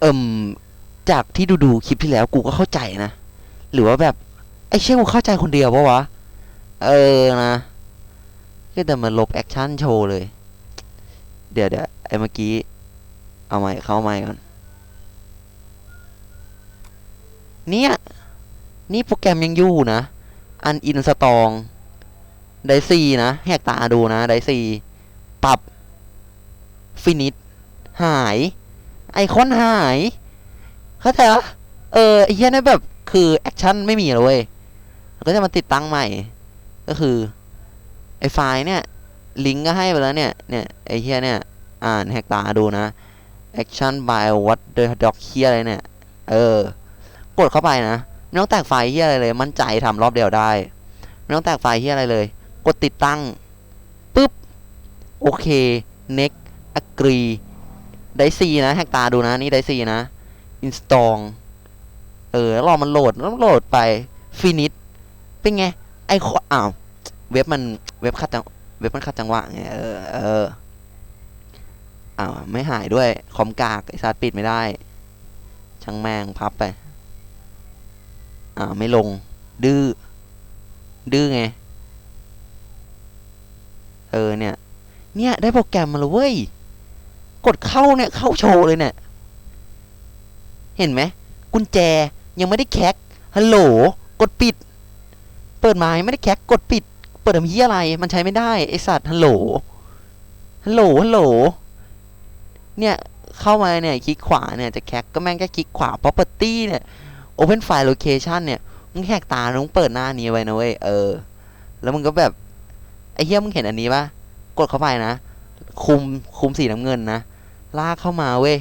เอิ่มจากที่ดูดูคลิปที่แล้วกูก็เข้าใจนะ หรือว่าแบบ ไอ้เชี่ยกูเข้าใจคนเดียวปะวะ เออนะก็แต่มาลบแอคชั่นโชว์เลย เดี๋ยวเดี๋ยวไอ้เมื่อกี้ เอาใหม่เข้าใหม่ก่อน เนี่ย นี่โปรแกรมยังอยู่นะ อันอินสตองไดซีนะแหกตาดูนะไดซีปรับ ฟินิชหาย ไอคอนหาย เข้าใจปะเออไอเหี้ยนี่แบบคือแอคชั่นไม่มีเลยเว้ยก็จะมาติดตั้งใหม่ ก็คือ ไอไฟล์เนี่ย ลิงก์ก็ให้ไปแล้วเนี่ย เนี่ยไอเหี้ยเนี่ย อ่านแหกตาดูนะ action by what the doc เหี้ยอะไรเนี่ย เออ กดเข้าไปนะ ไม่ต้องแตกไฟล์เหี้ยอะไรเลย มั่นใจทำรอบเดียวได้ ไม่ต้องแตกไฟล์เหี้ยอะไรเลย กดติดตั้งปุ๊บ โอเค next agree ได้ซีนะแหกตาดูนะนี่ได้ซีนะ install เออแล้วรอมันโหลดแล้วโหลดไป finish เป็นไง ไอคอนอ้าวเว็บมันเว็บขัดจังเว็บมันขัดจังหวะไงเออเอออ้าวไม่หายด้วยคอมกากไอซาดปิดไม่ได้ ช่างแมงพับไปอ้าวไม่ลง ดื้อดื้อไงเออเนี่ย เนี่ย ได้โปรแกรมมาแล้วเว้ย กดเข้าเนี่ยเข้าโชว์เลยเนี่ย เห็นไหมกุญแจยังไม่ได้แคกฮัลโหลกดปิด เปิดไมายังไม่ได้แคกกดปิด เปิดทำเหี้ยอะไร มันใช้ไม่ได้ไอสัตว์ฮัลโหลฮัลโหลฮัลโหลเนี่ยเข้ามาเนี่ยคลิกขวาเนี่ยจะแคกก็แม่งแค่คลิกขวา property เนี่ย open file location เนี่ยมึงแหกตามึงเปิดหน้านี้ไว้นะเว้ยเออ แล้วมึงก็แบบไอ้เหี้ยมึงเห็นอันนี้ปะกดเข้าไปนะ คุมคุมสีน้ำเงินนะ ลากเข้ามาเว้ย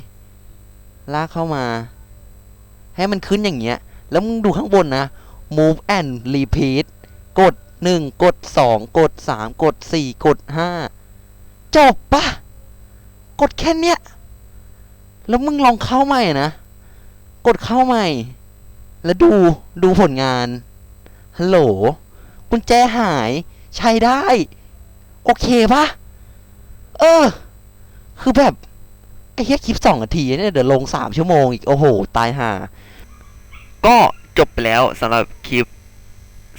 ลากเข้ามา ให้มันขึ้นอย่างเงี้ย แล้วมึงดูข้างบนนะ move and repeat กดหนึ่งกดสองกดสามกดสี่กดห้าจบปะกดแค่เนี้ย แล้วมึงลองเข้าใหม่นะ กดเข้าใหม่ แล้วดูดูผลงาน ฮัลโหลกุญแจหาย ใช้ได้ โอเคปะ เออ คือแบบ ไอ้เหี้ยคลิปสองนาทีเนี่ยเดี๋ยวลงสามชั่วโมงอีก โอ้โห ตายห่า ก็จบไปแล้วสำหรับคลิป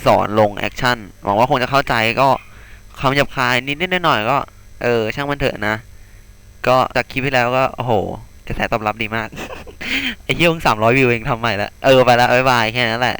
สอนลงแอคชั่น หวังว่าคงจะเข้าใจก็คำหยาบคายนิดๆหน่อยๆก็ เออ ช่างมันเถอะนะ ก็จากคลิปที่แล้วก็ โอ้โหกระแสตอบรับดีมาก ไอ้เหี้ยงสามร้อยวิวเองทำใหม่ละ เออ ไปละบ๊ายบาย แค่นั้นแหละ